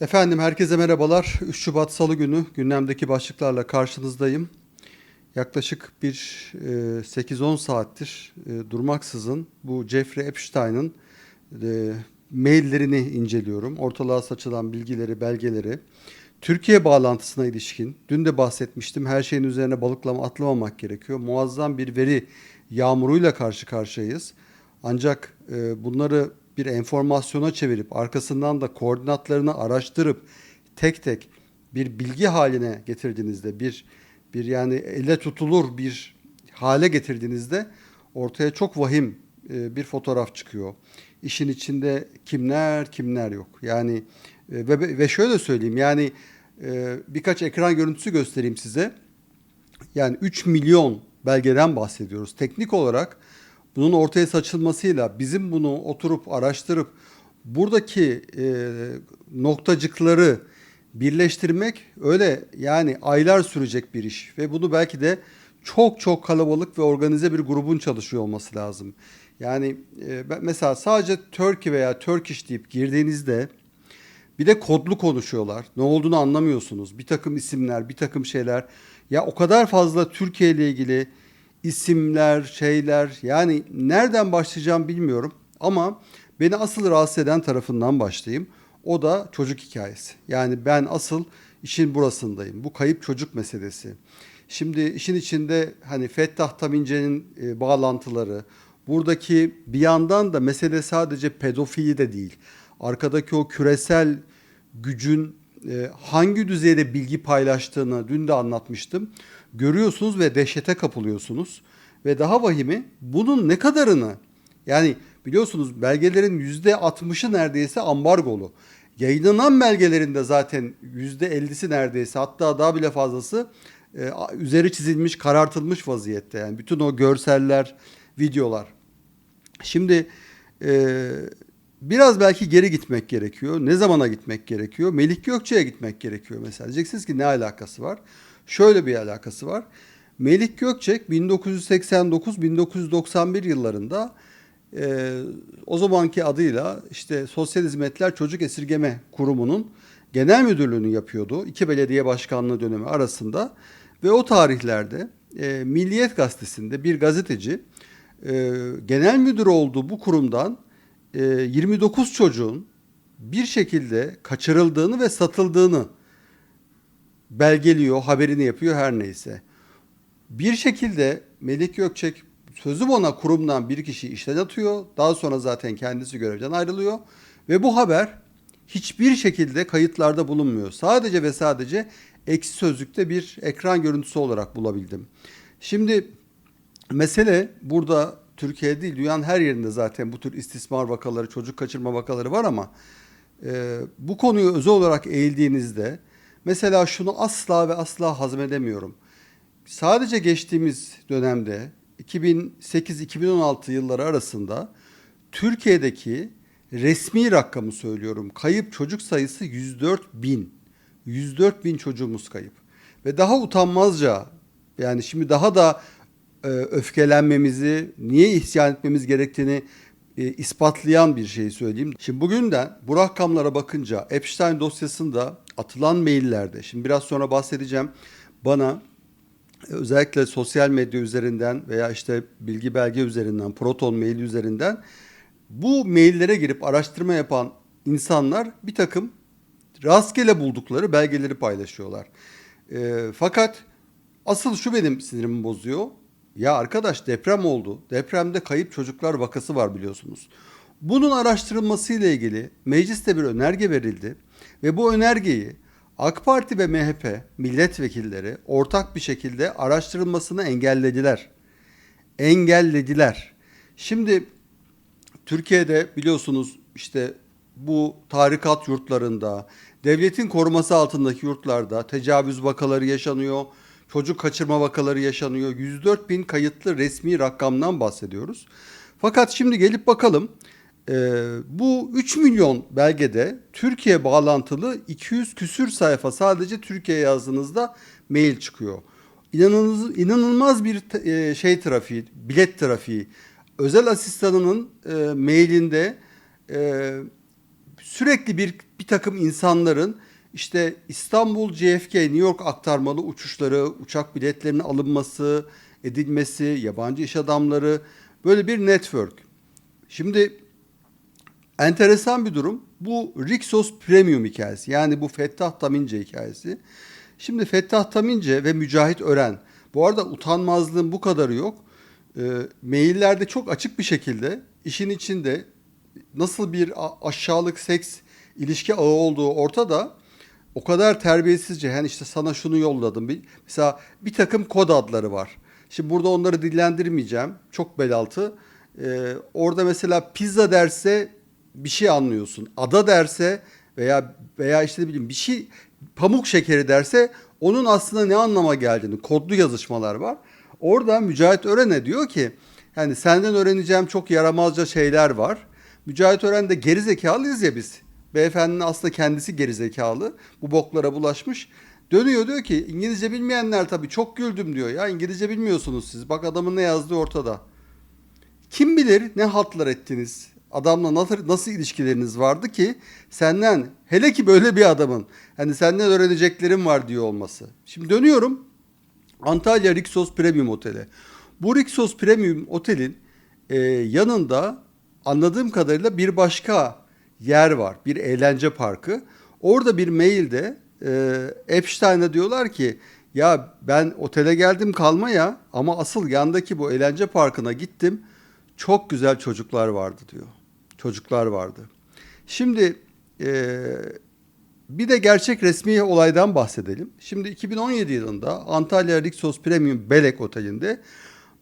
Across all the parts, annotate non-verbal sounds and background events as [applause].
Efendim herkese merhabalar. 3 Şubat Salı günü gündemdeki başlıklarla karşınızdayım. Yaklaşık bir e, 8-10 saattir e, durmaksızın bu Jeffrey Epstein'ın e, maillerini inceliyorum. Ortalığa saçılan bilgileri, belgeleri. Türkiye bağlantısına ilişkin, dün de bahsetmiştim, her şeyin üzerine balıklama atlamamak gerekiyor. Muazzam bir veri yağmuruyla karşı karşıyayız. Ancak e, bunları bir enformasyona çevirip arkasından da koordinatlarını araştırıp tek tek bir bilgi haline getirdiğinizde bir bir yani elle tutulur bir hale getirdiğinizde ortaya çok vahim e, bir fotoğraf çıkıyor. İşin içinde kimler kimler yok. Yani e, ve, ve şöyle söyleyeyim yani e, birkaç ekran görüntüsü göstereyim size. Yani 3 milyon belgeden bahsediyoruz. Teknik olarak bunun ortaya saçılmasıyla bizim bunu oturup araştırıp buradaki e, noktacıkları birleştirmek öyle yani aylar sürecek bir iş ve bunu belki de çok çok kalabalık ve organize bir grubun çalışıyor olması lazım. Yani e, mesela sadece Turkey veya Turkish deyip girdiğinizde bir de kodlu konuşuyorlar. Ne olduğunu anlamıyorsunuz. Bir takım isimler, bir takım şeyler. Ya o kadar fazla Türkiye ile ilgili isimler, şeyler yani nereden başlayacağım bilmiyorum ama beni asıl rahatsız eden tarafından başlayayım. O da çocuk hikayesi. Yani ben asıl işin burasındayım. Bu kayıp çocuk meselesi. Şimdi işin içinde hani Fettah Tamince'nin e, bağlantıları, buradaki bir yandan da mesele sadece pedofili de değil. Arkadaki o küresel gücün e, hangi düzeyde bilgi paylaştığını dün de anlatmıştım. Görüyorsunuz ve dehşete kapılıyorsunuz. Ve daha vahimi bunun ne kadarını yani biliyorsunuz belgelerin yüzde 60'ı neredeyse ambargolu. Yayınlanan belgelerin de zaten yüzde 50'si neredeyse hatta daha bile fazlası e, üzeri çizilmiş, karartılmış vaziyette. Yani bütün o görseller, videolar. Şimdi e, biraz belki geri gitmek gerekiyor. Ne zamana gitmek gerekiyor? Melik Gökçe'ye gitmek gerekiyor mesela. Diyeceksiniz ki ne alakası var? Şöyle bir alakası var. Melik Gökçek 1989-1991 yıllarında e, o zamanki adıyla işte Sosyal Hizmetler Çocuk Esirgeme Kurumu'nun genel müdürlüğünü yapıyordu. İki belediye başkanlığı dönemi arasında ve o tarihlerde e, Milliyet Gazetesi'nde bir gazeteci e, genel müdür olduğu bu kurumdan 29 çocuğun bir şekilde kaçırıldığını ve satıldığını belgeliyor, haberini yapıyor her neyse. Bir şekilde Melik Gökçek sözüm ona kurumdan bir kişi işten atıyor. Daha sonra zaten kendisi görevden ayrılıyor. Ve bu haber hiçbir şekilde kayıtlarda bulunmuyor. Sadece ve sadece eksi sözlükte bir ekran görüntüsü olarak bulabildim. Şimdi mesele burada Türkiye değil dünyanın her yerinde zaten bu tür istismar vakaları, çocuk kaçırma vakaları var ama e, bu konuyu özel olarak eğildiğinizde mesela şunu asla ve asla hazmedemiyorum. Sadece geçtiğimiz dönemde 2008-2016 yılları arasında Türkiye'deki resmi rakamı söylüyorum. Kayıp çocuk sayısı 104 bin. 104 bin çocuğumuz kayıp. Ve daha utanmazca yani şimdi daha da e, öfkelenmemizi, niye isyan etmemiz gerektiğini e, ispatlayan bir şey söyleyeyim. Şimdi bugünden bu rakamlara bakınca Epstein dosyasında atılan maillerde, şimdi biraz sonra bahsedeceğim, bana özellikle sosyal medya üzerinden veya işte bilgi belge üzerinden, proton mail üzerinden bu maillere girip araştırma yapan insanlar bir takım rastgele buldukları belgeleri paylaşıyorlar. E, fakat asıl şu benim sinirimi bozuyor. Ya arkadaş deprem oldu. Depremde kayıp çocuklar vakası var biliyorsunuz. Bunun araştırılması ile ilgili mecliste bir önerge verildi ve bu önergeyi AK Parti ve MHP milletvekilleri ortak bir şekilde araştırılmasını engellediler. Engellediler. Şimdi Türkiye'de biliyorsunuz işte bu tarikat yurtlarında, devletin koruması altındaki yurtlarda tecavüz vakaları yaşanıyor, çocuk kaçırma vakaları yaşanıyor. 104 bin kayıtlı resmi rakamdan bahsediyoruz. Fakat şimdi gelip bakalım e, bu 3 milyon belgede Türkiye bağlantılı 200 küsür sayfa sadece Türkiye yazdığınızda mail çıkıyor. İnanılmaz, inanılmaz bir e, şey trafiği, bilet trafiği. Özel asistanının e, mailinde e, sürekli bir bir takım insanların işte İstanbul JFK New York aktarmalı uçuşları, uçak biletlerinin alınması, edilmesi, yabancı iş adamları böyle bir network. Şimdi enteresan bir durum. Bu Rixos Premium hikayesi. Yani bu Fettah Tamince hikayesi. Şimdi Fettah Tamince ve Mücahit Ören. Bu arada utanmazlığın bu kadarı yok. E, maillerde çok açık bir şekilde işin içinde nasıl bir aşağılık seks ilişki ağı olduğu ortada. O kadar terbiyesizce hani işte sana şunu yolladım. Bir, mesela bir takım kod adları var. Şimdi burada onları dillendirmeyeceğim. Çok belaltı. Ee, orada mesela pizza derse bir şey anlıyorsun. Ada derse veya veya işte ne bileyim bir şey pamuk şekeri derse onun aslında ne anlama geldiğini kodlu yazışmalar var. Orada Mücahit Ören'e diyor ki yani senden öğreneceğim çok yaramazca şeyler var. Mücahit Ören de geri zekalıyız ya biz. Beyefendinin aslında kendisi geri zekalı. Bu boklara bulaşmış. Dönüyor diyor ki İngilizce bilmeyenler tabii çok güldüm diyor. Ya İngilizce bilmiyorsunuz siz. Bak adamın ne yazdığı ortada. Kim bilir ne hatlar ettiniz? Adamla nasıl, nasıl ilişkileriniz vardı ki senden hele ki böyle bir adamın hani senden öğreneceklerim var diyor olması. Şimdi dönüyorum Antalya Rixos Premium Oteli. Bu Rixos Premium Otel'in e, yanında anladığım kadarıyla bir başka yer var. Bir eğlence parkı. Orada bir mailde e, Epstein'a diyorlar ki ya ben otele geldim kalmaya ama asıl yandaki bu eğlence parkına gittim. Çok güzel çocuklar vardı diyor. Çocuklar vardı. Şimdi e, bir de gerçek resmi olaydan bahsedelim. Şimdi 2017 yılında Antalya Rixos Premium Belek Oteli'nde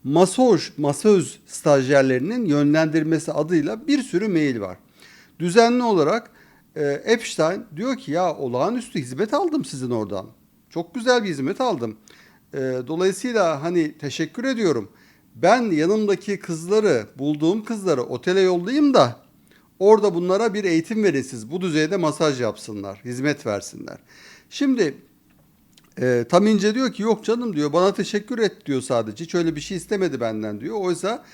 masaj, masöz stajyerlerinin yönlendirmesi adıyla bir sürü mail var. Düzenli olarak e, Epstein diyor ki ya olağanüstü hizmet aldım sizin oradan. Çok güzel bir hizmet aldım. E, dolayısıyla hani teşekkür ediyorum. Ben yanımdaki kızları, bulduğum kızları otele yollayayım da orada bunlara bir eğitim verin siz. Bu düzeyde masaj yapsınlar, hizmet versinler. Şimdi e, Tam İnce diyor ki yok canım diyor bana teşekkür et diyor sadece. Hiç öyle bir şey istemedi benden diyor. Oysa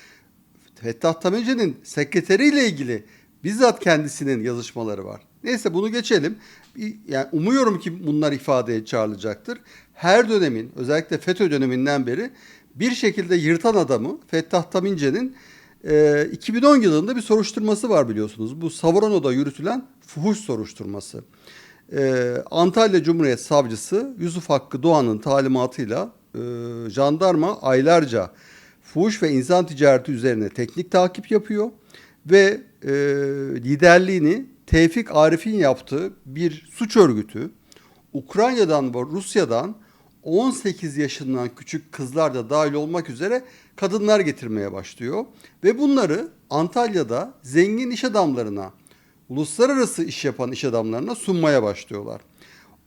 Fettah Tam İnce'nin sekreteriyle ilgili bizzat kendisinin yazışmaları var. Neyse bunu geçelim. Yani umuyorum ki bunlar ifadeye çağrılacaktır. Her dönemin özellikle FETÖ döneminden beri bir şekilde yırtan adamı Fettah Tam İnce'nin e, 2010 yılında bir soruşturması var biliyorsunuz. Bu Savarono'da yürütülen fuhuş soruşturması. E, Antalya Cumhuriyet Savcısı Yusuf Hakkı Doğan'ın talimatıyla e, jandarma aylarca fuhuş ve insan ticareti üzerine teknik takip yapıyor ve e, liderliğini Tevfik Arif'in yaptığı bir suç örgütü Ukrayna'dan ve Rusya'dan 18 yaşından küçük kızlar da dahil olmak üzere kadınlar getirmeye başlıyor. Ve bunları Antalya'da zengin iş adamlarına, uluslararası iş yapan iş adamlarına sunmaya başlıyorlar.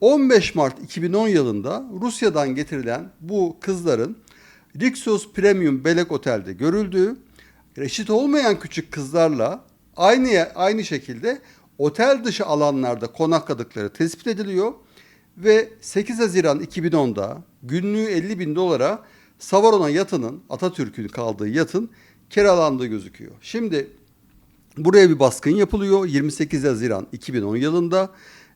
15 Mart 2010 yılında Rusya'dan getirilen bu kızların Rixos Premium Belek Otel'de görüldüğü, reşit olmayan küçük kızlarla aynı aynı şekilde otel dışı alanlarda konakladıkları tespit ediliyor ve 8 Haziran 2010'da günlüğü 50 bin dolara Savarona yatının Atatürk'ün kaldığı yatın kiralandığı gözüküyor. Şimdi buraya bir baskın yapılıyor 28 Haziran 2010 yılında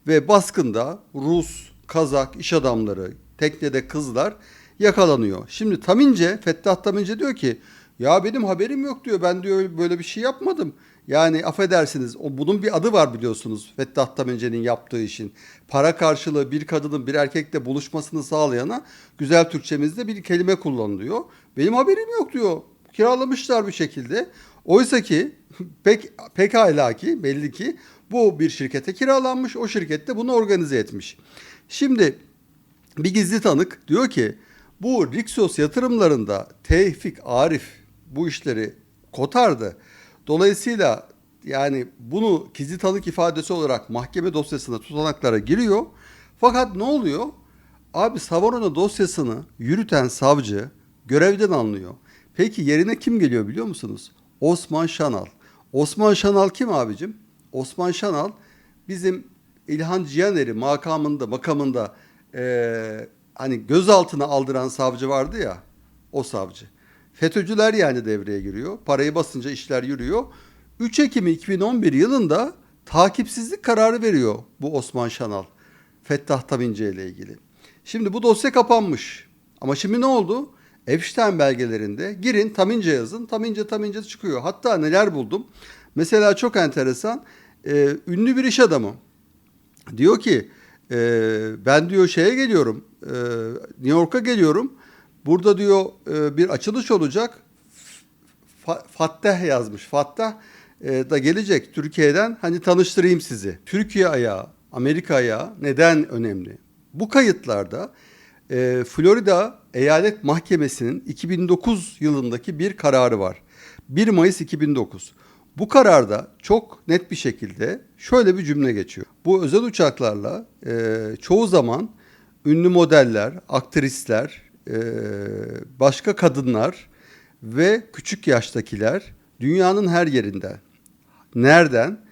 ve baskında Rus, Kazak iş adamları, teknede kızlar yakalanıyor. Şimdi Tamince, Fettah Tamince diyor ki ya benim haberim yok diyor. Ben diyor böyle bir şey yapmadım. Yani affedersiniz o bunun bir adı var biliyorsunuz Fettah Tamince'nin yaptığı işin. Para karşılığı bir kadının bir erkekle buluşmasını sağlayana güzel Türkçemizde bir kelime kullanılıyor. Benim haberim yok diyor. Kiralamışlar bir şekilde. Oysa ki [laughs] pek pekala ki belli ki bu bir şirkete kiralanmış. O şirkette bunu organize etmiş. Şimdi bir gizli tanık diyor ki bu Rixos yatırımlarında Tevfik Arif bu işleri kotardı. Dolayısıyla yani bunu gizli tanık ifadesi olarak mahkeme dosyasına tutanaklara giriyor. Fakat ne oluyor? Abi Savarona dosyasını yürüten savcı görevden alınıyor. Peki yerine kim geliyor biliyor musunuz? Osman Şanal. Osman Şanal kim abicim? Osman Şanal bizim İlhan Cihaner'i makamında, makamında eee hani gözaltına aldıran savcı vardı ya, o savcı. FETÖ'cüler yani devreye giriyor. Parayı basınca işler yürüyor. 3 Ekim 2011 yılında takipsizlik kararı veriyor bu Osman Şanal. Fettah Tamince ile ilgili. Şimdi bu dosya kapanmış. Ama şimdi ne oldu? Epstein belgelerinde girin Tamince yazın. Tamince Tamince çıkıyor. Hatta neler buldum. Mesela çok enteresan. e, ünlü bir iş adamı. Diyor ki e, ben diyor şeye geliyorum. e, New York'a geliyorum. Burada diyor e, bir açılış olacak. Fa- Fattah yazmış. Fattah e, da gelecek Türkiye'den. Hani tanıştırayım sizi. Türkiye ayağı, Amerika ayağı neden önemli? Bu kayıtlarda e, Florida Eyalet Mahkemesi'nin 2009 yılındaki bir kararı var. 1 Mayıs 2009. Bu kararda çok net bir şekilde şöyle bir cümle geçiyor. Bu özel uçaklarla e, çoğu zaman ünlü modeller, aktrisler, e, başka kadınlar ve küçük yaştakiler dünyanın her yerinden. Nereden?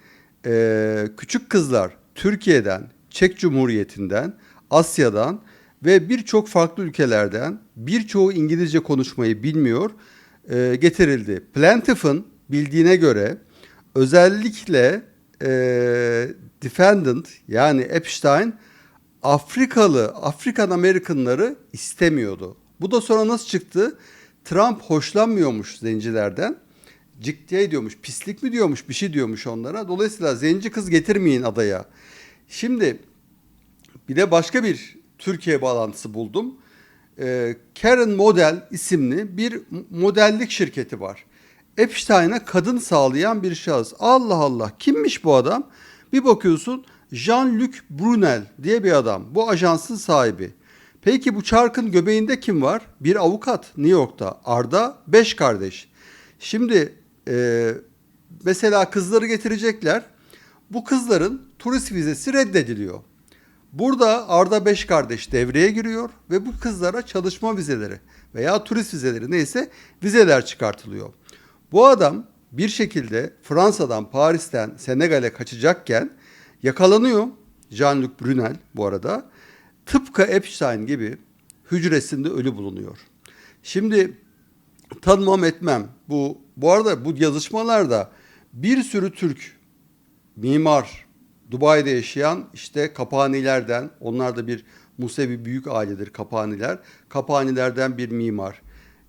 Ee, küçük kızlar Türkiye'den, Çek Cumhuriyeti'nden, Asya'dan ve birçok farklı ülkelerden birçoğu İngilizce konuşmayı bilmiyor e, getirildi. Plaintiff'ın bildiğine göre özellikle e, defendant yani Epstein Afrikalı, Afrikan Amerikanları istemiyordu. Bu da sonra nasıl çıktı? Trump hoşlanmıyormuş zencilerden. Ciddiye diyormuş, pislik mi diyormuş, bir şey diyormuş onlara. Dolayısıyla zenci kız getirmeyin adaya. Şimdi bir de başka bir Türkiye bağlantısı buldum. Ee, Karen Model isimli bir modellik şirketi var. Epstein'a kadın sağlayan bir şahıs. Allah Allah kimmiş bu adam? Bir bakıyorsun Jean-Luc Brunel diye bir adam. Bu ajansın sahibi. Peki bu çarkın göbeğinde kim var? Bir avukat New York'ta. Arda beş kardeş. Şimdi e, mesela kızları getirecekler. Bu kızların turist vizesi reddediliyor. Burada Arda Beş kardeş devreye giriyor ve bu kızlara çalışma vizeleri veya turist vizeleri neyse vizeler çıkartılıyor. Bu adam bir şekilde Fransa'dan, Paris'ten Senegal'e kaçacakken yakalanıyor. Jean-Luc Brunel bu arada. Tıpkı Epstein gibi hücresinde ölü bulunuyor. Şimdi tanımam etmem. Bu bu arada bu yazışmalarda bir sürü Türk mimar Dubai'de yaşayan işte Kapanilerden onlar da bir Musevi büyük ailedir Kapaniler. Kapanilerden bir mimar.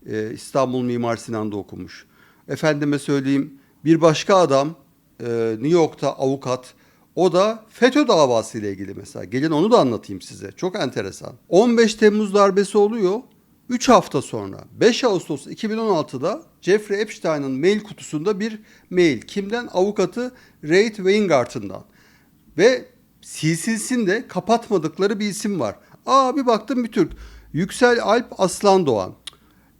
Ee, İstanbul Mimar Sinan'da okumuş. Efendime söyleyeyim bir başka adam e, New York'ta avukat. O da FETÖ davası ile ilgili mesela. Gelin onu da anlatayım size. Çok enteresan. 15 Temmuz darbesi oluyor. 3 hafta sonra 5 Ağustos 2016'da Jeffrey Epstein'ın mail kutusunda bir mail. Kimden? Avukatı Reid Weingarten'dan. Ve CC'sinde kapatmadıkları bir isim var. Aa bir baktım bir Türk. Yüksel Alp Aslan Doğan.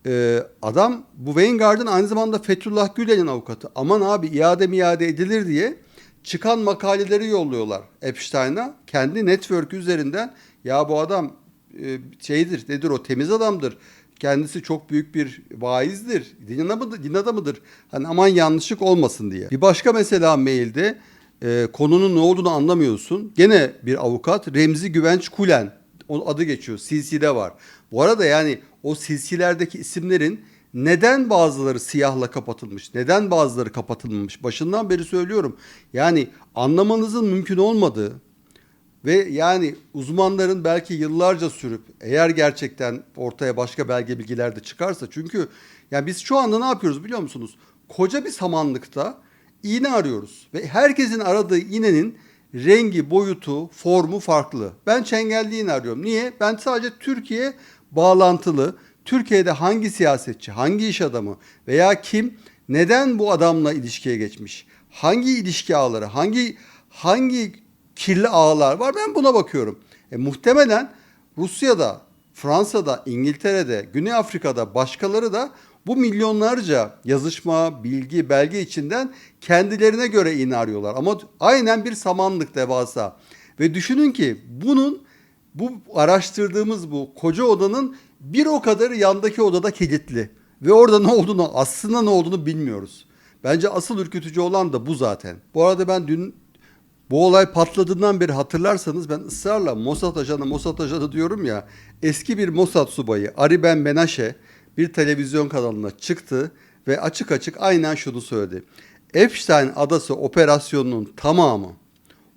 Ee, adam bu Weingarten aynı zamanda Fethullah Gülen'in avukatı. Aman abi iade mi iade edilir diye çıkan makaleleri yolluyorlar Epstein'a. Kendi network üzerinden ya bu adam e, şeydir nedir o temiz adamdır. Kendisi çok büyük bir vaizdir. Din adamıdır, din adamıdır. Hani aman yanlışlık olmasın diye. Bir başka mesela mailde e, konunun ne olduğunu anlamıyorsun. Gene bir avukat Remzi Güvenç Kulen o adı geçiyor. CC'de var. Bu arada yani o CC'lerdeki isimlerin neden bazıları siyahla kapatılmış, neden bazıları kapatılmamış başından beri söylüyorum. Yani anlamanızın mümkün olmadığı ve yani uzmanların belki yıllarca sürüp eğer gerçekten ortaya başka belge bilgiler de çıkarsa çünkü yani biz şu anda ne yapıyoruz biliyor musunuz? Koca bir samanlıkta iğne arıyoruz ve herkesin aradığı iğnenin rengi, boyutu, formu farklı. Ben çengelli iğne arıyorum. Niye? Ben sadece Türkiye bağlantılı, Türkiye'de hangi siyasetçi, hangi iş adamı veya kim neden bu adamla ilişkiye geçmiş? Hangi ilişki ağları, hangi hangi kirli ağlar var? Ben buna bakıyorum. E, muhtemelen Rusya'da, Fransa'da, İngiltere'de, Güney Afrika'da başkaları da bu milyonlarca yazışma, bilgi, belge içinden kendilerine göre iğne arıyorlar. Ama aynen bir samanlık devasa. Ve düşünün ki bunun bu araştırdığımız bu koca odanın bir o kadar yandaki odada kilitli. Ve orada ne olduğunu aslında ne olduğunu bilmiyoruz. Bence asıl ürkütücü olan da bu zaten. Bu arada ben dün bu olay patladığından beri hatırlarsanız ben ısrarla Mossad ajanı Mossad ajanı diyorum ya. Eski bir Mossad subayı Ari Ben Menashe bir televizyon kanalına çıktı ve açık açık aynen şunu söyledi. Epstein adası operasyonunun tamamı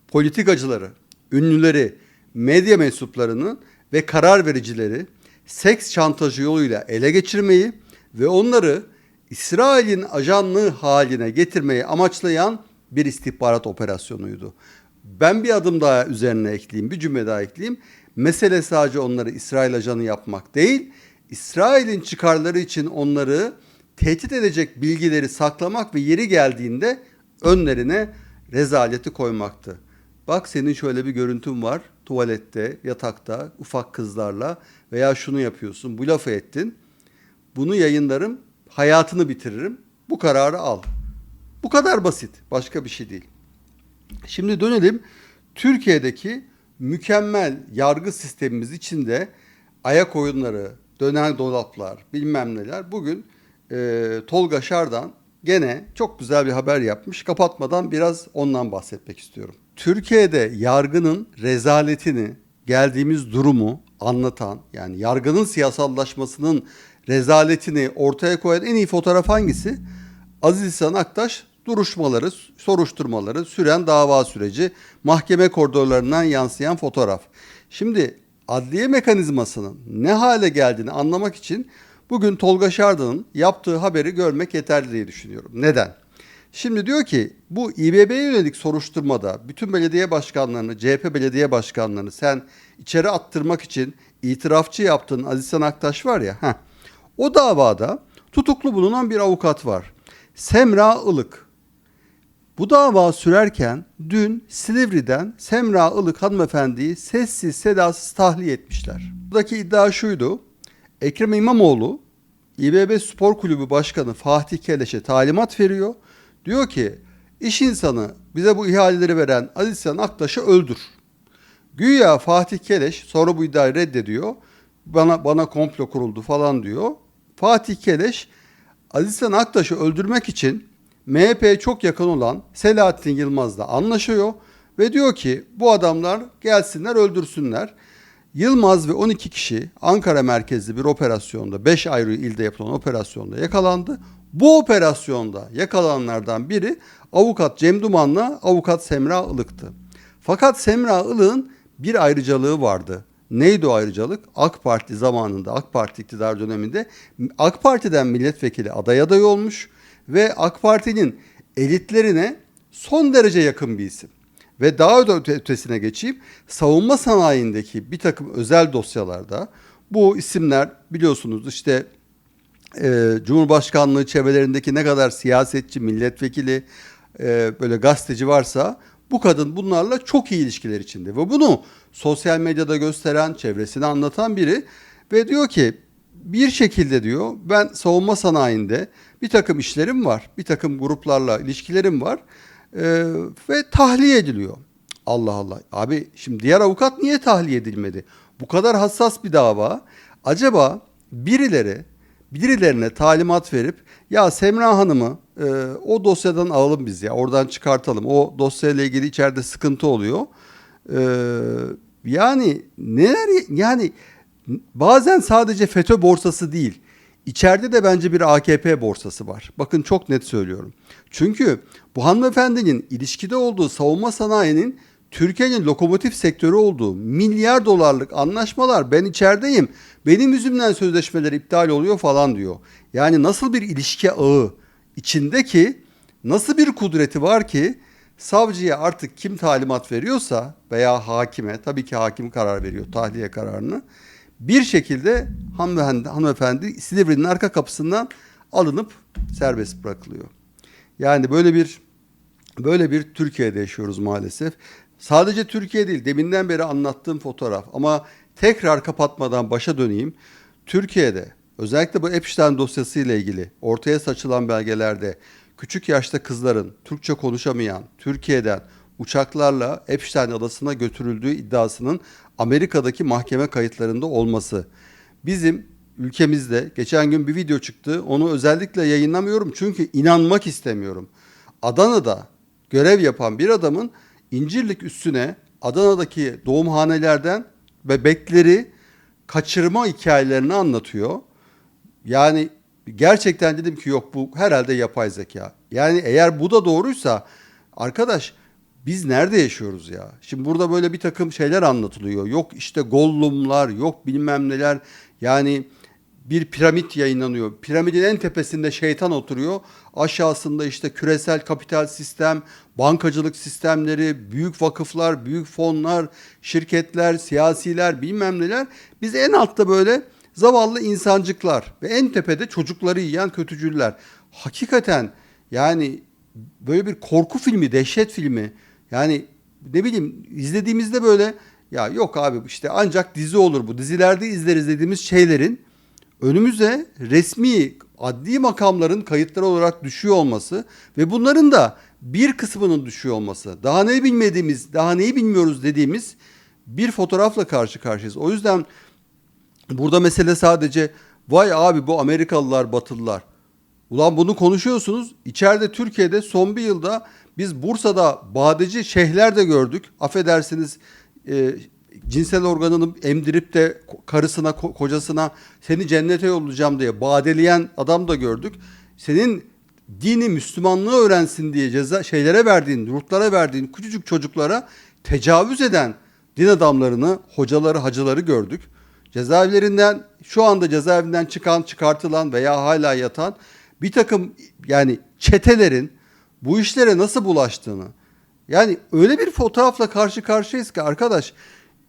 politikacıları, ünlüleri, medya mensuplarını ve karar vericileri seks şantajı yoluyla ele geçirmeyi ve onları İsrail'in ajanlığı haline getirmeyi amaçlayan bir istihbarat operasyonuydu. Ben bir adım daha üzerine ekleyeyim, bir cümle daha ekleyeyim. Mesele sadece onları İsrail ajanı yapmak değil, İsrail'in çıkarları için onları tehdit edecek bilgileri saklamak ve yeri geldiğinde önlerine rezaleti koymaktı. Bak senin şöyle bir görüntün var. Tuvalette, yatakta, ufak kızlarla veya şunu yapıyorsun, bu lafı ettin. Bunu yayınlarım, hayatını bitiririm. Bu kararı al. Bu kadar basit. Başka bir şey değil. Şimdi dönelim Türkiye'deki mükemmel yargı sistemimiz içinde ayak oyunları, dönen dolaplar, bilmem neler. Bugün e, Tolga Şardan gene çok güzel bir haber yapmış. Kapatmadan biraz ondan bahsetmek istiyorum. Türkiye'de yargının rezaletini, geldiğimiz durumu anlatan, yani yargının siyasallaşmasının rezaletini ortaya koyan en iyi fotoğraf hangisi? Aziz İhsan Aktaş duruşmaları, soruşturmaları, süren dava süreci, mahkeme koridorlarından yansıyan fotoğraf. Şimdi adliye mekanizmasının ne hale geldiğini anlamak için bugün Tolga Şardan'ın yaptığı haberi görmek yeterli diye düşünüyorum. Neden? Şimdi diyor ki bu İBB'ye yönelik soruşturmada bütün belediye başkanlarını, CHP belediye başkanlarını sen içeri attırmak için itirafçı yaptığın Aziz Aktaş var ya, heh, o davada tutuklu bulunan bir avukat var. Semra Ilık. Bu dava sürerken dün Silivri'den Semra Ilık hanımefendiyi sessiz sedasız tahliye etmişler. Buradaki iddia şuydu. Ekrem İmamoğlu İBB Spor Kulübü Başkanı Fatih Keleş'e talimat veriyor. Diyor ki iş insanı bize bu ihaleleri veren Aziz Aktaş'ı öldür. Güya Fatih Keleş sonra bu iddiayı reddediyor. Bana bana komplo kuruldu falan diyor. Fatih Keleş Aziz Aktaş'ı öldürmek için MHP'ye çok yakın olan Selahattin Yılmaz'la anlaşıyor ve diyor ki bu adamlar gelsinler öldürsünler. Yılmaz ve 12 kişi Ankara merkezli bir operasyonda 5 ayrı ilde yapılan operasyonda yakalandı. Bu operasyonda yakalananlardan biri avukat Cem Duman'la avukat Semra Ilık'tı. Fakat Semra Ilık'ın bir ayrıcalığı vardı. Neydi o ayrıcalık? AK Parti zamanında, AK Parti iktidar döneminde AK Parti'den milletvekili aday aday olmuş ve AK Parti'nin elitlerine son derece yakın bir isim. Ve daha öte- ötesine geçeyim, savunma sanayindeki bir takım özel dosyalarda bu isimler biliyorsunuz işte e, Cumhurbaşkanlığı çevrelerindeki ne kadar siyasetçi, milletvekili, e, böyle gazeteci varsa bu kadın bunlarla çok iyi ilişkiler içinde. Ve bunu sosyal medyada gösteren, çevresini anlatan biri ve diyor ki bir şekilde diyor ben savunma sanayinde bir takım işlerim var, bir takım gruplarla ilişkilerim var e, ve tahliye ediliyor. Allah Allah. Abi şimdi diğer avukat niye tahliye edilmedi? Bu kadar hassas bir dava. Acaba birileri birilerine talimat verip ya Semra Hanım'ı e, o dosyadan alalım biz ya oradan çıkartalım. O dosyayla ilgili içeride sıkıntı oluyor. E, yani neler yani bazen sadece FETÖ borsası değil. İçeride de bence bir AKP borsası var. Bakın çok net söylüyorum. Çünkü bu hanımefendinin ilişkide olduğu savunma sanayinin Türkiye'nin lokomotif sektörü olduğu milyar dolarlık anlaşmalar ben içerideyim. Benim yüzümden sözleşmeler iptal oluyor falan diyor. Yani nasıl bir ilişki ağı içindeki nasıl bir kudreti var ki savcıya artık kim talimat veriyorsa veya hakime tabii ki hakim karar veriyor tahliye kararını bir şekilde hanımefendi, hanımefendi Silivri'nin arka kapısından alınıp serbest bırakılıyor. Yani böyle bir böyle bir Türkiye'de yaşıyoruz maalesef. Sadece Türkiye değil, deminden beri anlattığım fotoğraf ama tekrar kapatmadan başa döneyim. Türkiye'de özellikle bu Epstein dosyası ile ilgili ortaya saçılan belgelerde küçük yaşta kızların Türkçe konuşamayan Türkiye'den uçaklarla Epstein adasına götürüldüğü iddiasının Amerika'daki mahkeme kayıtlarında olması. Bizim ülkemizde geçen gün bir video çıktı. Onu özellikle yayınlamıyorum çünkü inanmak istemiyorum. Adana'da görev yapan bir adamın İncirlik üstüne Adana'daki doğumhanelerden bebekleri kaçırma hikayelerini anlatıyor. Yani gerçekten dedim ki yok bu herhalde yapay zeka. yani eğer bu da doğruysa arkadaş biz nerede yaşıyoruz ya? Şimdi burada böyle bir takım şeyler anlatılıyor. Yok işte gollumlar, yok bilmem neler. Yani bir piramit yayınlanıyor. Piramidin en tepesinde şeytan oturuyor. Aşağısında işte küresel kapital sistem, bankacılık sistemleri, büyük vakıflar, büyük fonlar, şirketler, siyasiler bilmem neler. Biz en altta böyle zavallı insancıklar ve en tepede çocukları yiyen kötücüller. Hakikaten yani böyle bir korku filmi, dehşet filmi. Yani ne bileyim izlediğimizde böyle ya yok abi işte ancak dizi olur bu. Dizilerde izleriz dediğimiz şeylerin önümüze resmi adli makamların kayıtları olarak düşüyor olması ve bunların da bir kısmının düşüyor olması. Daha ne bilmediğimiz, daha neyi bilmiyoruz dediğimiz bir fotoğrafla karşı karşıyayız. O yüzden burada mesele sadece vay abi bu Amerikalılar, Batılılar. Ulan bunu konuşuyorsunuz. İçeride Türkiye'de son bir yılda biz Bursa'da badeci şeyhler de gördük. Affedersiniz e, cinsel organını emdirip de karısına, ko- kocasına seni cennete yollayacağım diye badeleyen adam da gördük. Senin dini Müslümanlığı öğrensin diye ceza şeylere verdiğin, yurtlara verdiğin küçücük çocuklara tecavüz eden din adamlarını, hocaları, hacıları gördük. Cezaevlerinden şu anda cezaevinden çıkan, çıkartılan veya hala yatan bir takım yani çetelerin bu işlere nasıl bulaştığını. Yani öyle bir fotoğrafla karşı karşıyayız ki arkadaş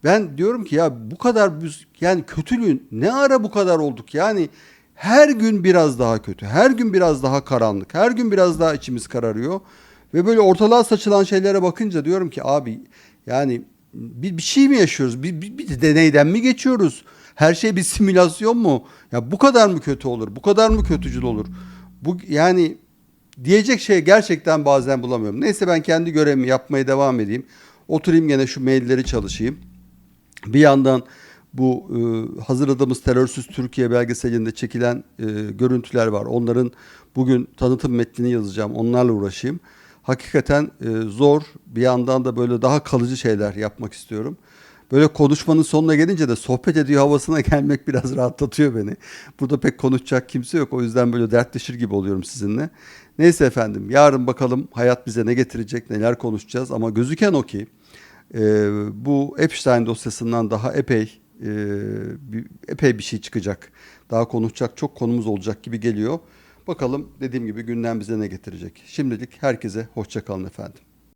ben diyorum ki ya bu kadar biz yani kötülüğün ne ara bu kadar olduk? Yani her gün biraz daha kötü her gün biraz daha karanlık her gün biraz daha içimiz kararıyor. Ve böyle ortalığa saçılan şeylere bakınca diyorum ki abi yani bir, bir şey mi yaşıyoruz? Bir, bir, bir deneyden mi geçiyoruz? Her şey bir simülasyon mu? Ya bu kadar mı kötü olur? Bu kadar mı kötücül olur? Bu yani diyecek şey gerçekten bazen bulamıyorum. Neyse ben kendi görevimi yapmaya devam edeyim. Oturayım gene şu mailleri çalışayım. Bir yandan bu e, hazırladığımız Terörsüz Türkiye belgeselinde çekilen e, görüntüler var. Onların bugün tanıtım metnini yazacağım. Onlarla uğraşayım. Hakikaten e, zor. Bir yandan da böyle daha kalıcı şeyler yapmak istiyorum. Böyle konuşmanın sonuna gelince de sohbet ediyor havasına [laughs] gelmek biraz rahatlatıyor beni. Burada pek konuşacak kimse yok. O yüzden böyle dertleşir gibi oluyorum sizinle. Neyse efendim yarın bakalım hayat bize ne getirecek, neler konuşacağız. Ama gözüken o ki e, bu Epstein dosyasından daha epey e, bir, epey bir şey çıkacak. Daha konuşacak çok konumuz olacak gibi geliyor. Bakalım dediğim gibi gündem bize ne getirecek. Şimdilik herkese hoşçakalın efendim.